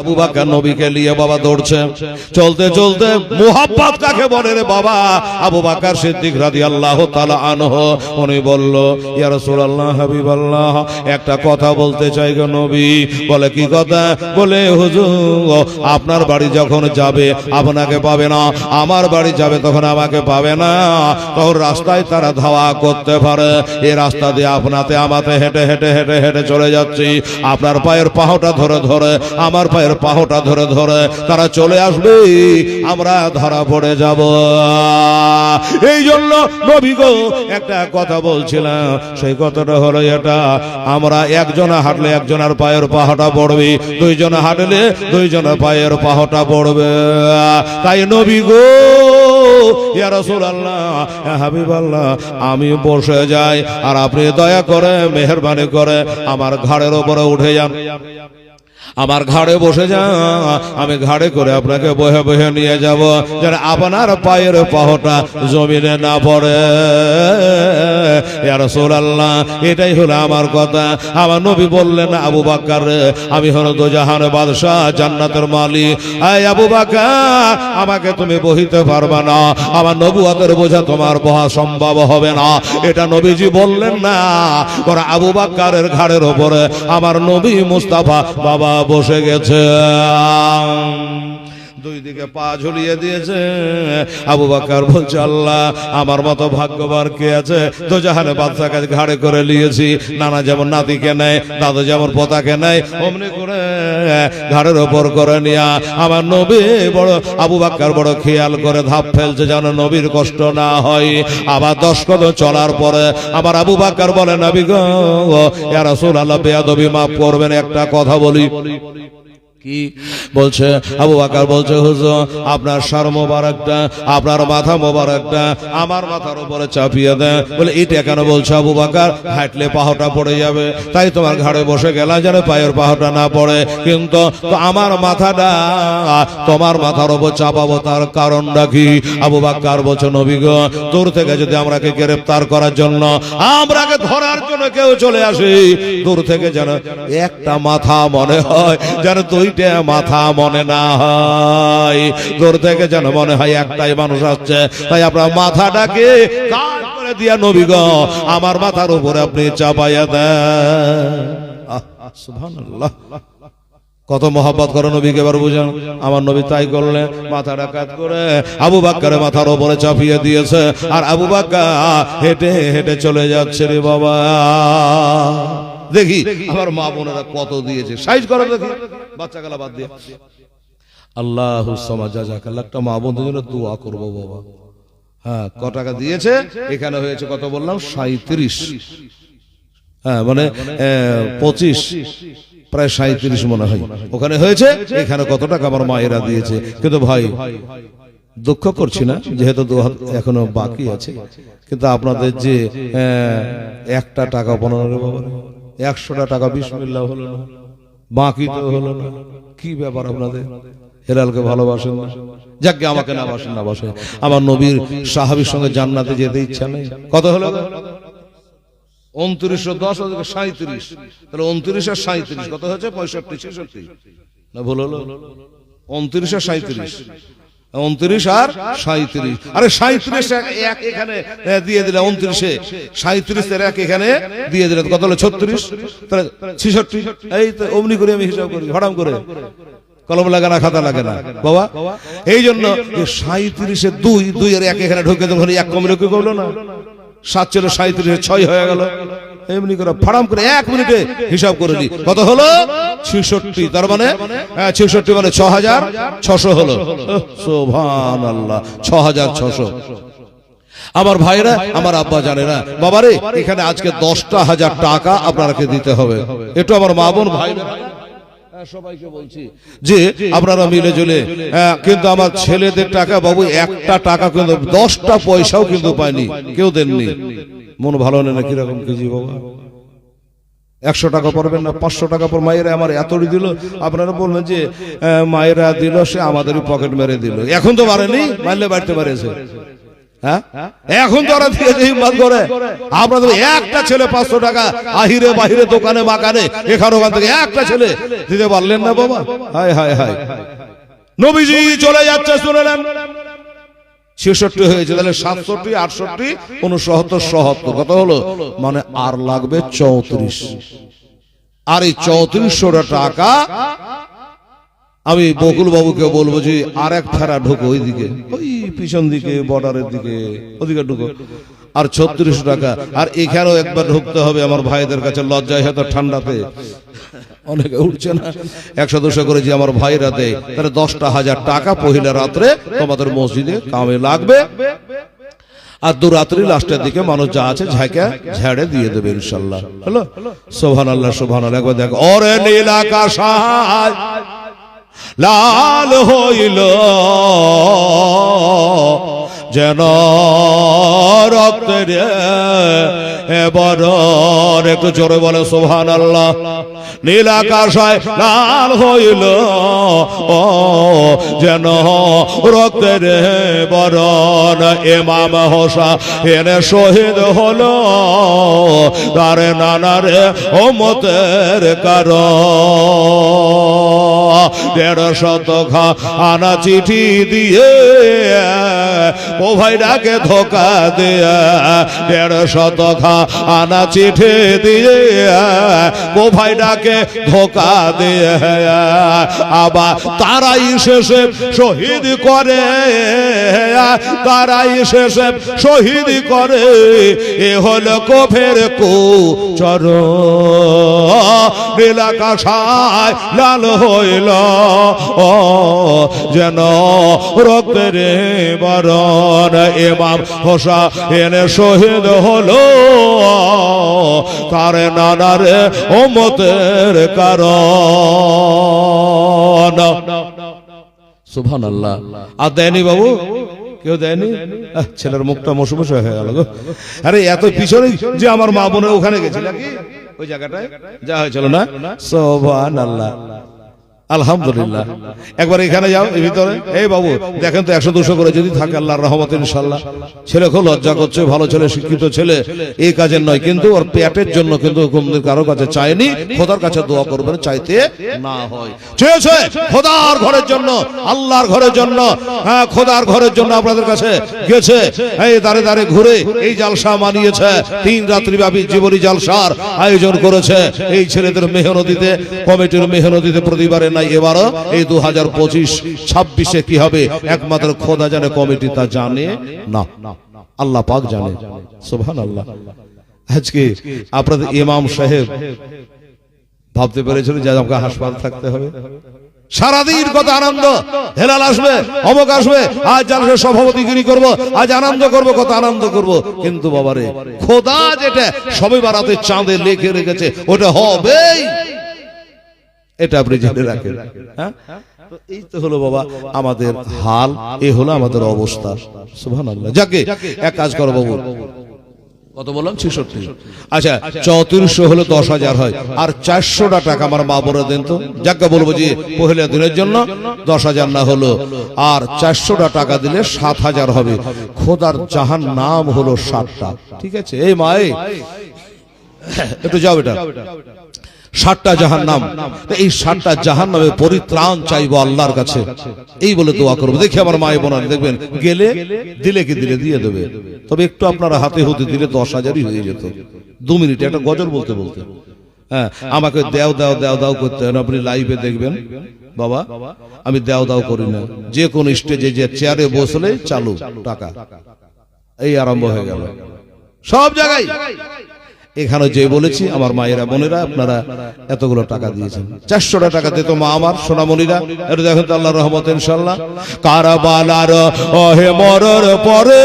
আবু নবীকে নিয়ে বাবা দৌড়ছে। চলতে চলতে কাকে বলে রে বাবা? আবু সিদ্দিক আনহ, উনি বলল, ইয়া রাসূলুল্লাহ, হাবিবাল্লাহ, একটা কথা বলতে চাই গো নবী। বলে, কি কথা? বলে, হুজুর, আপনার বাড়ি যখন যাবে, আপনাকে পাবে না। আমার বাড়ি যাবে, তখন আমাকে পাবে না। তখন রাস্তায় তারা ধাওয়া করতে পারে। এই রাস্তা দিয়ে আপনাতে আমাতে হেঁটে হেঁটে হেঁটে হেঁটে চলে যাচ্ছি। আপনার পায়ের পাহটা ধরে ধরে, আমার পায়ের পাহটা ধরে ধরে তারা চলে আসবে। আমরা ধরা পড়ে যাব। এই জন্য নবী গো, একটা কথা বলছিলাম। সেই কথাটা হলো এটা, আমরা একজনে হাঁটলে একজনের পায়ের পাহটা পড়বে, দুইজনে হাঁটলে দুইজনের পায়ের পাহটা পড়বে। তাই নবী গো আমি বসে যাই আর আপনি দয়া করে, মেহেরবানি করে আমার ঘরের ওপরে উঠে যান। আমার ঘাড়ে বসে যা, আমি ঘাড়ে করে আপনাকে বহে বহে নিয়ে যাব। যেন আপনার পায়ের পাহটা জমিনে না পড়ে। আল্লাহ এটাই হলো আমার কথা। আমার নবী বললেন, আবু বাক্কার আমি হলো দোজাহান বাদশাহ, জান্নাতের মালিক। এই আবু বাক্কার, আমাকে তুমি বহিতে পারবে না। আমার নবুয়াতের বোঝা তোমার বহা সম্ভব হবে না। এটা নবীজি বললেন না। আবু বাক্কারের ঘাড়ের ওপরে আমার নবী মুস্তাফা বাবা বসে গেছে। দুই দিকে পা ঝুলিয়ে দিয়েছে। আবু বাকার বলছে, আল্লাহ, আমার মতো ভাগ্যবার কে আছে? তো জাহানে বাদশাকে ঘাড়ে করে নিয়েছি। নানা যেমন নাতিকে নেয়, দাদু যেমন পোতাকে নেয়, অমনি করে ঘাড়ের ওপর করে নিয়া আমার নবী বড় আবু বাক্কার বড় খেয়াল করে ধাপ ফেলছে যেন নবীর কষ্ট না হয়। আবার দশ কদম চলার পরে আমার আবু বাক্কার বলে, নবী গো ইয়ারা রাসূলুল্লাহ, বেয়াদবি মাফ করবেন, একটা কথা বলি। কি? বলছে, আবু বাকার বলছে, হুজুর, আপনার সার মোবারকটা, আপনার মাথা মোবারকটা আমার মাথার উপরে চাপিয়ে দেন বলে, এটা কেন বলছে আবু বাকার? হাঁটলে পাহটা পড়ে যাবে। তাই তোমার ঘাড়ে বসে গেলা যেন পায়ের পাহটা না পড়ে। কিন্তু আমার মাথাটা, তোমার মাথার উপর চাপাবো তার কারণটা কি? আবু বাক্কার বলছে, নবী গো, দূর থেকে যদি আমরাকে গ্রেফতার করার জন্য আমরাকে ধরার জন্য কেউ চলে আসে, দূর থেকে যেন একটা মাথা মনে হয়, যেন দুইটা মাথা মনে না হয় দূর থেকে যেন মনে হয় একটাই মানুষ আসছে। তাই আপনার মাথাটাকে করে দিয়া, নবী গো, আমার মাথার উপরে আপনি চাপাইয়া দেন। কত মহাব্বত করে নবীকে এবার বুঝান। আমার নবী তাই করলে, মাথাটা কাজ করে আবু বাক্কারে মাথার ওপরে চাপিয়ে দিয়েছে। আর আবু বাক্কা হেঁটে হেঁটে চলে যাচ্ছে রে বাবা। দেখি, আমার মা বোনেরা কত দিয়েছে। সাইজ করে দেখি। বাচ্চা গালা বাদ দিয়ে। আল্লাহ একটা মা বোনদের জন্য দোয়া করব বাবা। হ্যাঁ ক টাকা দিয়েছে? এখানে হয়েছে কত বললাম? সাঁত্রিশ হ্যাঁ মানে পঁচিশ। প্রায় সাঁত্রিশ মনে হয়। ওখানে হয়েছে? এখানে কত টাকা আমার মায়েরা দিয়েছে? কিন্তু ভাই, দুঃখ করছি না, যেহেতু এখনও বাকি আছে। কিন্তু আপনাদের যে একটা টাকা পনেরো বাবা, একশোটা টাকা বিসমিল্লাহ হলো না। বাকি তো হলো না। কি ব্যাপার আপনাদের? হেলালকে ভালোবাসেন না? যাকে আমাকে না বাসেন, না বাসে আমার নবীর সাহাবির সঙ্গে জান্নাতে যেতে ইচ্ছা নেই। কত হলো? উনত্রিশশো দশ ওদিকে সাঁত্রিশ তাহলে উনত্রিশ আর সাঁত্রিশ কত হয়েছে? পঁয়ষট্টি, ছেষট্টি। না, ভুল হলো। উনত্রিশ আর সাঁত্রিশ উনত্রিশ আর সাঁত্রিশ আরে সাঁত্রিশ এক এখানে দিয়ে দিলে উনত্রিশে। সাঁত্রিশ এর এক এখানে দিয়ে দিলে কত হলো? ছত্রিশ? তাহলে ছেষট্টি। এই তো অমনি করে আমি হিসাব করি, হঠাম করে। কলম লাগে না, খাতা লাগে না। বাবা, এই জন্য সাঁত্রিশে দুই দুই এর এক এখানে ঢুকে তখন এক কমলে কি করল না, সাত ছিল সাঁত্রিশে ছয় হয়ে গেল। এমনি করে ফাড়াম করে এক মিনিটে হিসাব করে দিই। কত হলো? ছেষট্টি। তার মানে ছেষট্টি মানে ছ হাজার ছশো হলো। সোভান আল্লাহ ছ হাজার ছশো। আমার ভাইরা, আমার আব্বা জানে না। বাবারে, এখানে আজকে দশটা হাজার টাকা আপনাকে দিতে হবে। একটু আমার মা বোন ভাই সবাইকে বলছি। যে আপনারা মিলে জুলে। হ্যাঁ, কিন্তু আমার ছেলেদের টাকা বাবু একটা টাকা কিন্তু দশটা পয়সাও কিন্তু পায়নি। কেউ দেননি। মন ভালো নেই না কীরকম কেজি বাবা? একশো টাকা পড়বেন না পাঁচশো টাকা পর মায়েরা আমার এতই দিল। আপনারা বলবেন যে মায়েরা দিল সে আমাদেরই পকেট মেরে দিল। এখন তো পারেনি মারলে বাড়তে পারেছে হ্যাঁ এখন তো ওরা দিয়েছে হিম্মত করে। আপনাদের একটা ছেলে পাঁচশো টাকা আহিরে বাহিরে দোকানে এখানে ওখান থেকে একটা ছেলে। দিতে পারলেন না বাবা। হায় হায় হায়। নবীজি চলে যাচ্ছে, শুনলেন? ছেষট্টি হয়েছে, তাহলে সাতষট্টি, আটষট্টি, উনসত্তর সহত্তর কত হলো? মানে আর লাগবে চৌত্রিশ। আর এই চৌত্রিশশো টাকা আমি বকুল বাবুকে বলব যে আর এক ফেরা ঢুকো ওইদিকে। ওই পিছন দিকে বর্ডারের দিকে ওদিকে ঢুকো। আর ছত্রিশ টাকা। আর এখানেও একবার ঢুকতে হবে আমার ভাইদের কাছে লজ্জায় হয়তো ঠান্ডাতে। অনেকে উঠছে না। একশো দুশো করে যে আমার ভাইরা দেয় তাহলে দশটা হাজার টাকা পহিলা রাত্রে তোমাদের মসজিদে কামে লাগবে। আর দু রাত্রি লাস্টের দিকে মানুষ যা আছে ঝাঁকে ঝাড়ে দিয়ে দেবে ইনশাল্লাহ। হলো? সোভান আল্লাহ সোভান আল্লাহ একবার দেখো। ওরে নীল আকাশ লাল হইল যেন রক্তের এবার একটু জোরে বলে সোহান আল্লাহ নীল আকাশায় লাল হইল ও যেন রক্তের বরণ। এমাম হোসা এনে শহীদ হলো তার নানারে ওমতের কারণ। দেড় শত খা আনা চিঠি দিয়ে ও ভাইটাকে ধোকা দিয়ে দেড় শত খা আনা চিঠি দিয়ে ও ভাইটাকে ধোকা দিয়ে আবার তারাই শেষে শহীদ করে। তারাই শেষে শহীদ করে। এ হলো কোফের কু চর নীলাকাশায় লাল হইল ও, যেন রক্তের বরণ এমাম হোসা এনে শহীদ হলো। তার নানারে ওমতের কারণ। সুভান আল্লাহ আর দেয়নি বাবু? কেউ দেয়নি? ছেলের মুখটা মশুমশ হয়ে গেল আরে, এত পিছনে যে আমার মা বোনের ওখানে গেছিল ওই জায়গাটায়? যা হয়েছিল না? সোভান আল্লাহ আলহামদুলিল্লাহ। একবার এখানে যাও এই ভিতরে। এই বাবু দেখেন তো একশো দুশো করে যদি থাকে আল্লাহর রহমত ইনশাল্লাহ ছেলে খুব লজ্জা করছে ভালো ছেলে শিক্ষিত ছেলে। এই কাজের নয় কিন্তু ওর পেটের জন্য কিন্তু কারও কাছে চায়নি খোদার কাছে দোয়া করবেন চাইতে না হয়। চেয়েছে খোদার ঘরের জন্য আল্লাহর ঘরের জন্য। হ্যাঁ খোদার ঘরের জন্য আপনাদের কাছে গেছে। এই দাঁড়ে দাঁড়ে ঘুরে এই জালসা মানিয়েছে। তিন রাত্রি ব্যাপী জীবনী জালসার আয়োজন করেছে। এই ছেলেদের মেহনতিতে কমিটির মেহনতিতে প্রতিবারে নাই, এবারও এই দু হাজার পঁচিশ, ছাব্বিশে কি হবে? একমাত্র খোদা জানে, কমিটি তা জানে না। আল্লাহ পাক জানে। সুবহান আল্লাহ আজকে আপনাদের ইমাম সাহেব ভাবতে পেরেছিল যে আমাকে হাসপাতাল থাকতে হবে। সারাদিন কত আনন্দ। হেলাল আসবে, অমক আসবে, আজ জানবে সভাপতিগিরি করব, আজ আনন্দ করব, কত আনন্দ করব। কিন্তু বাবারে, খোদা যেটা সবে বারাতে চাঁদে লেখে রেখেছে, ওটা হবেই। এটা আপনি জেনে রাখেন। হ্যাঁ? এই তো হলো বাবা আমাদের হাল, এ হলো আমাদের অবস্থা। সুবহানাল্লাহ। যাকে, এক কাজ করো বাবু। কত বললাম? ছেষট্টি। আচ্ছা চৌত্রিশশো হলো দশ হাজার হয়। আর চারশোটা টাকা আমার মা বলে দেন তো। যাকে বলব যে, পহিলা দিনের জন্য দশ হাজার না হলো। আর চারশোটা টাকা দিলে সাত হাজার হবে। খোদার জাহান নাম হলো সাতটা। ঠিক আছে? এই মা একটু যাও এটা। ষাটটা জাহান নাম এই ষাটটা জাহান নামে পরিত্রাণ চাইব আল্লাহর কাছে। এই বলে দোয়া করব। দেখি আমার মায়ের বোনার দেখবেন, গেলে দিলে কি দিলে, দিয়ে দেবে। তবে একটু আপনারা হাতে হতে দিলে দশ হাজারই হয়ে যেত। দু মিনিটে, একটা গজল বলতে বলতে। হ্যাঁ আমাকে দেও, দাও দেও, দাও করতে হয় আপনি লাইভে দেখবেন। বাবা, আমি দেও, দাও করি না। যে কোন স্টেজে যে চেয়ারে বসলে চালু, টাকা। এই আরম্ভ হয়ে গেল। সব জায়গায়। এখানে যে বলেছি, আমার মায়েরা, বোনেরা, আপনারা এতগুলো টাকা দিয়েছেন। চারশো টাকা দিত মা আমার, সোনামণিরা। এটা দেখেন তো আল্লাহ রহমত ইনশাল্লাহ কারাবালার অহে মরর পরে